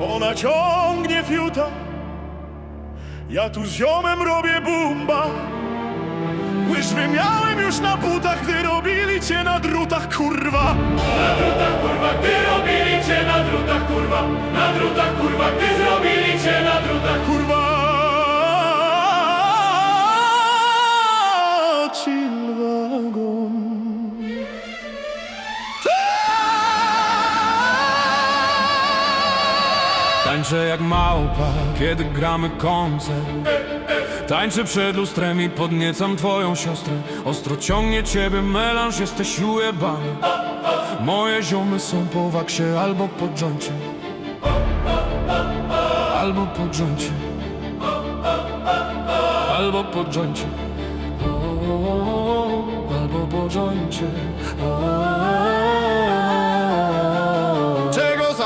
Ona ciągnie fiuta. Ja tu z ziomem robię bumba. Łyżwy miałem już na butach Gdy robili cię na drutach, kurwa. Na drutach kurwa, gdy robili cię na drutach kurwa. Na drutach kurwa, gdy zrobili cię na drutach Kurwa. Chillwagon Tańczę jak małpa, kiedy gramy koncert. Tańczę przed lustrem i podniecam twoją siostrę. Ostro ciągnie ciebie melanż, jesteś ujebany. Moje ziomy są po waksie albo po dżoncie Albo po dżoncie Albo po dżoncie Albo po dżoncie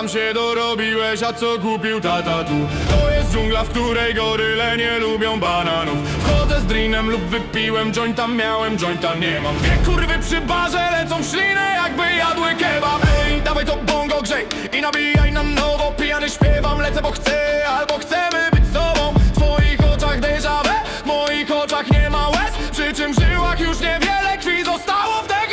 sam się dorobiłeś, a co kupił tata tu? To jest dżungla, w której goryle nie lubią bananów. Wchodzę z drinem lub wypiłem jointa, miałem jointa, nie mam. Dwie kurwy przy barze lecą w ślinę, jakby jadły kebab. Ej, dawaj to bongo grzej i nabijaj na nowo. Pijany śpiewam, lecę bo chcę, albo chcemy być sobą. W twoich oczach déjà w moich oczach nie ma łez. Przy czym żyłach już niewiele krwi zostało w DHC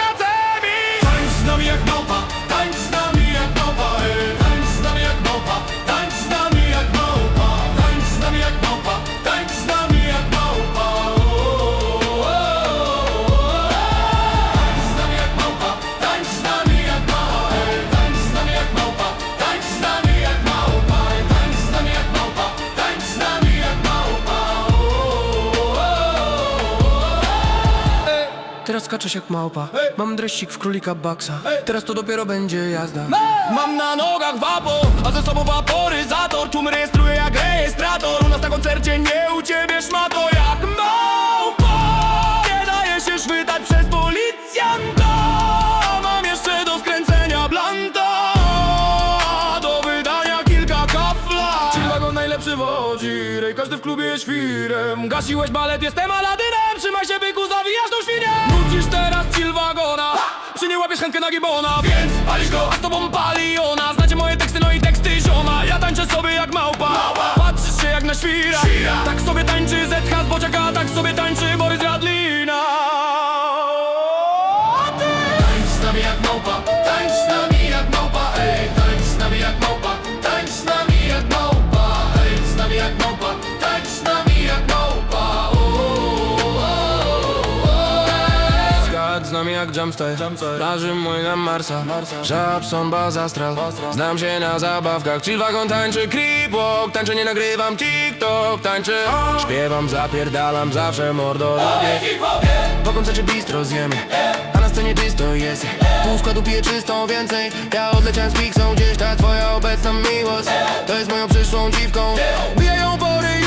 Teraz skaczesz jak małpa. Mam dreścik w królika baksa Teraz to dopiero będzie jazda. Mam na nogach wapo, a ze sobą waporyzator. Tłum rejestruje jak rejestrator. U nas na koncercie nie u ciebie szmato jak małpa. Nie daje się szwytać przez policjanta. Mam jeszcze do skręcenia blanta. Do wydania kilka kafla. Chillwagon najlepszy wodzi. Każdy w klubie jest świrem. Gasiłeś balet, jestem Aladynem Trzymaj się byku, zawijasz tą świnię Nucisz teraz chillwagona Przy nie łapiesz chętkę na gibona. Więc palisz go, a z tobą pali ona. Znacie moje teksty, no i teksty zioma. Ja tańczę sobie jak małpa, Patrzysz się jak na świra. Tak sobie tańczy ZH z Bociaka Tak sobie tańczy Borys Skacz z nami jak jumpstyle Plaży mój na Marsa. Żabson, baz, astral Znam się na zabawkach. Chillwagon tańczy creep walk. Tańczę, nie nagrywam TikTok. Tańczę, śpiewam, zapierdalam Zawsze mordo robię. Po koncercie bistro zjemy A na scenie czysto jest. Pół składu pije czystą więcej. Ja odleciałem z Pixą Gdzieś ta twoja obecna miłość. To jest moją przyszłą dziwką. Bijają pory